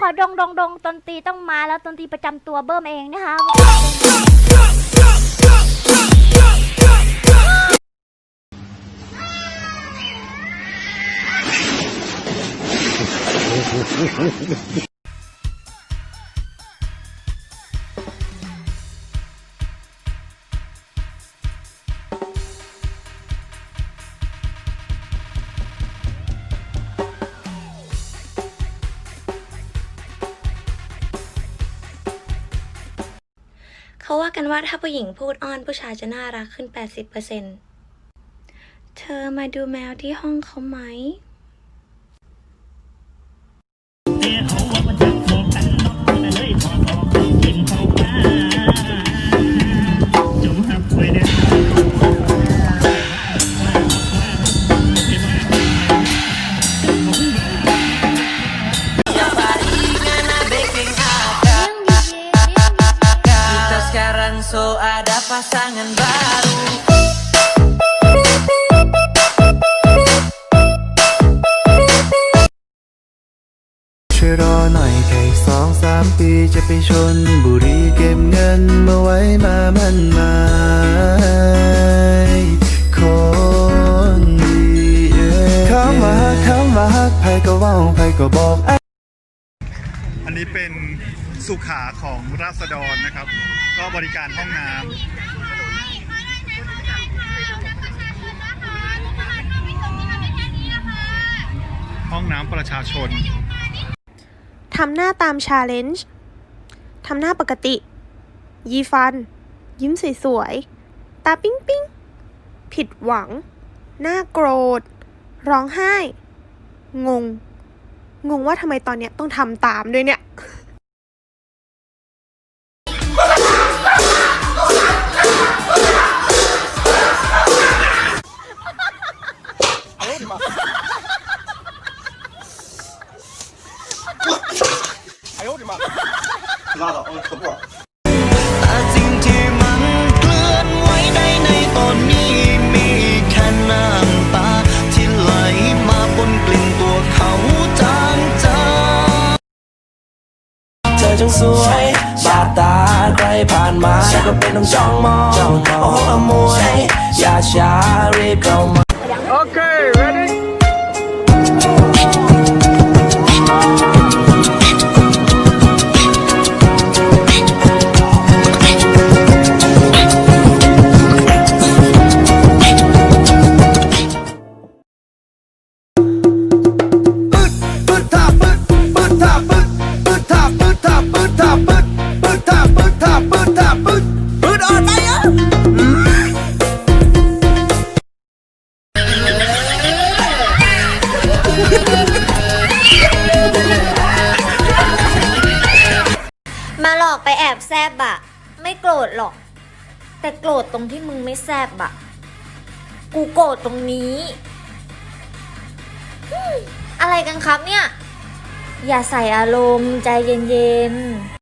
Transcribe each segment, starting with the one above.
ขอดงดงดงดนตรีต้องมาแล้วดนตรีประจำตัวเบิ้มเองนะคะ เขาว่ากันว่าถ้าผู้หญิงพูดอ้อนผู้ชายจะน่ารักขึ้น 80%เธอมาดูแมวที่ห้องเขาไหม pasangan baru ช่วยรอหน่อยแค่สองสามปีจะไปชนบุรีเก็บเงินมาไว้มามันหมายคนดีเอ้ยคำว่าฮักคำว่าฮักไผก็ว่าไผก็บอก อันนี้เป็น สุขาของราษฎรนะครับ ก็บริการห้องน้ำห้องน้ำประชาชนทำหน้าตามชาเลนจ์ทำหน้าปกติ ยีฟัน ยิ้มสวยๆ ตาปิ๊งปิ๊งผิดหวัง หน้าโกรธ ร้องไห้ งง งงว่าทำไมตอนเนี้ยต้องทำตามด้วยเนี่ย แต่สิ่งที่มันเคลื่อนไหวได้ในตอนนี้มีแค่น้ำตา ที่ไหลมาบนกลิ่นตัวเขาจางจางเธอจังสวยบาดตาใครผ่านมาก็เป็นต้องจ้องมองโอ้โหอมวยอย่าช้ารีบเข้ามา หลอกไปแอบแซบอะไม่โกรธหรอก แต่โกรธตรงที่มึงไม่แซบอะกูโกรธตรงนี้ อะไรกันครับเนี่ย อย่าใส่อารมณ์ใจเย็นๆ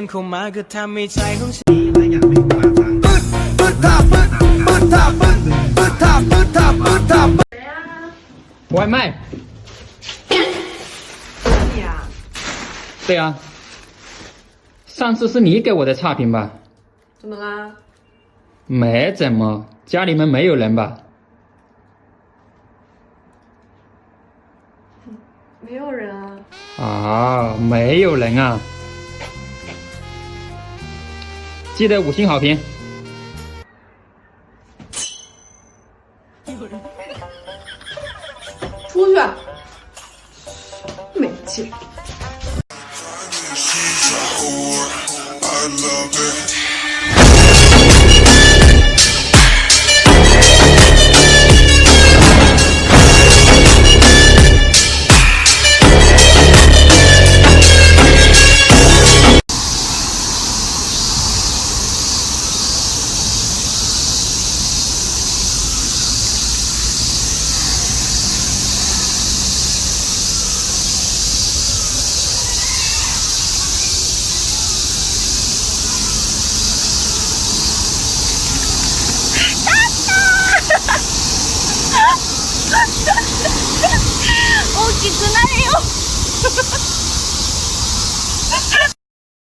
นเข้ามาก็ทำให้ใจของฉัน 外卖。对啊。上次是你给我的差评吧？怎么啦？没怎么，家里面没有人吧？没有人啊。啊，没有人啊。 记得五星好评。有人出去。没劲。きくないよ。